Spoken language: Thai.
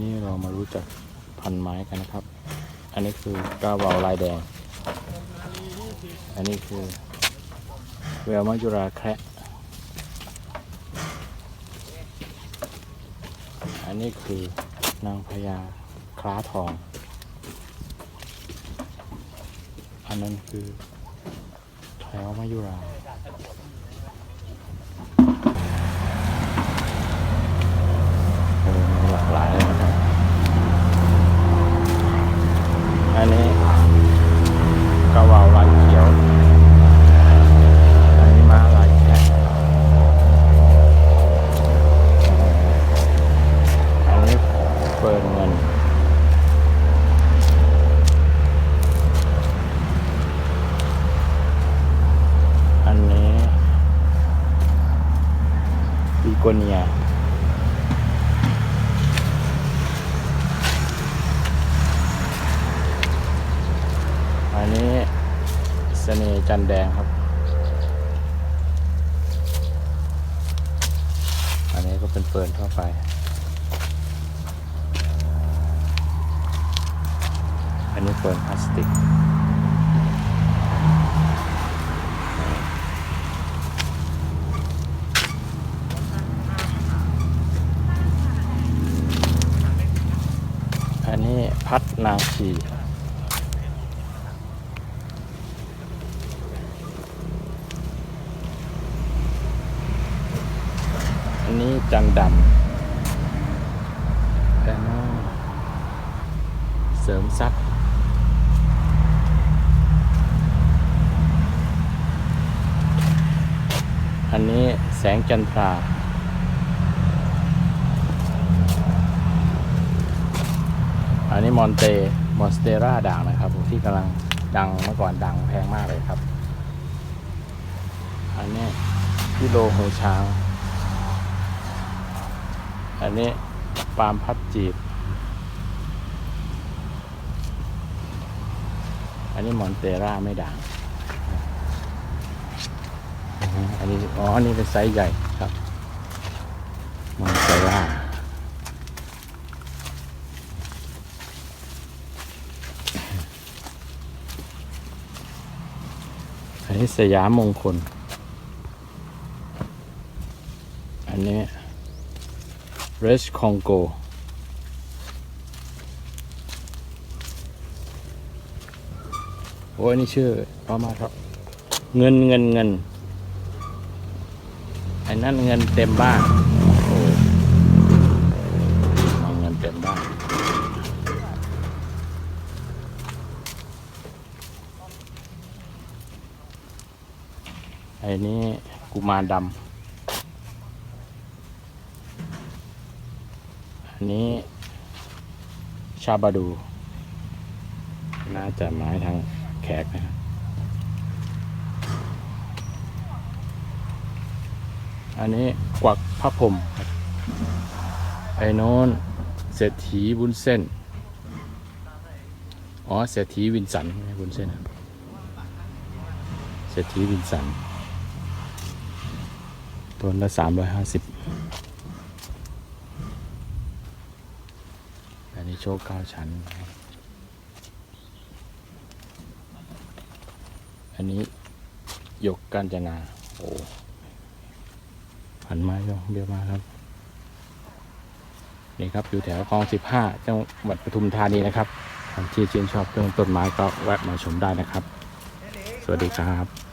นี่เรามารู้จักพันไม้กันนะครับ อันนี้คือก้าเวาลายแดง อันนี้คือเวลมายุราแคระอันนี้คือนางพญาคล้าทอง อันนั้นคือแถวมายุรา เปิดเงิน อันนี้บีโกเนียอันนี้เสน่ห์จันแดงครับอันนี้ก็เป็นเฟิร์นทั่วไป นี้เฟิร์นพลาสติกอันนี้พัดนางชีอันนี้จันดำแต่เสริมซักดิ์ อันนี้แสงจันทรา อันนี้มอนเตมอนสเตราด่างนะครับที่กำลังดังเมื่อก่อนดังแพงมากเลยครับ อันนี้พิโลหูช้าง อันนี้ปาล์มพับจีบ อันนี้มอนเตราไม่ด่าง อันนี้อ๋อนนี้เป็นไซส์ใหญ่ครับมอนเตราอันนี้สยามมงคล อันนี้เรสคองโกโอ้ยนี่ชื่อเพระมากครับ เงินเงินเงิน ไอ้นั่นเงินเต็มบ้านโอ้เอาเงินเต็มบ้านไอ้นี่กุมารดำอันนี้ ชาบาดู น่าจะไม้ทางแขกนะครับ อันนี้กวักพระพรมไอ้โนนเศรษฐีบุญเส้น อ๋อ เศรษฐีวินสันบุญเส้น เศรษฐีวินสัน ต้นละสามร้อยห้าสิบอันนี้โชคเก้าชั้น อันนี้ยกการจนา โอ้ พันไม้ลงเบี้ยวมาครับนี่ครับอยู่แถวคลองสิบห้าจังหวัดปทุมธานีนะครับท่านที่ชื่นชอบเรื่องต้นไม้ก็แวะมาชมได้นะครับ สวัสดีครับ